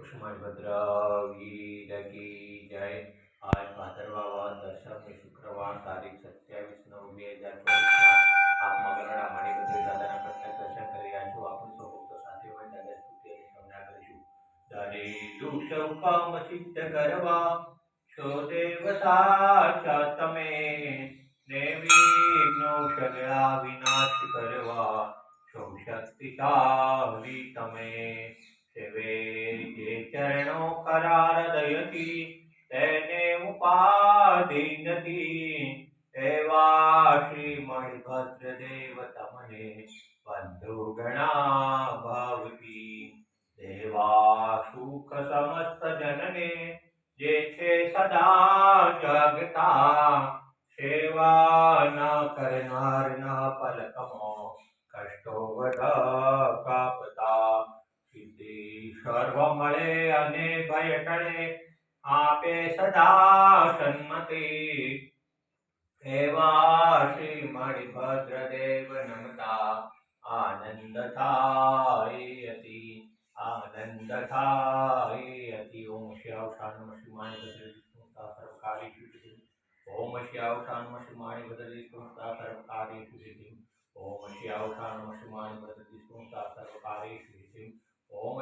કુષ્મભદ્ર વીર કી જય આજ ભાદરવા દશમી શુક્રવાર તારીખ સત્યાવીસ નવ બે હજાર ચોવીસમાં આપ મગરડા વિનાશ કરવા છો તમે સેવે જે ચરણો કરાર દયતી તેને ઉપાધિ નથી. એવા શ્રી મણિભદ્ર દેવ તમને બંધુ ગણા ભાવતી દેવા સુખ સમસ્ત જનને, જે છે સદા જગતા, સેવા ન કરનાર ના પલકમો સર્વ મળે અને ભય ટળે આપે સદા સન્મતિ એવા શ્રી મણિભદ્ર દેવ નમતા આનંદ થાય અતિ આનંદ થાય અતિ ઓમ શ્યાવશાન શ્રી મણિભદ્ર સંસ્થા સર્વકારી શુદ્ધિ ઓમ શ્યાવશાન શ્રી મણિભદ્ર સંસ્થા સર્વકારી શુદ્ધિ ઓમ શ્યાવશાન શ્રી મણિભદ્ર સંસ્થા સર્વકારી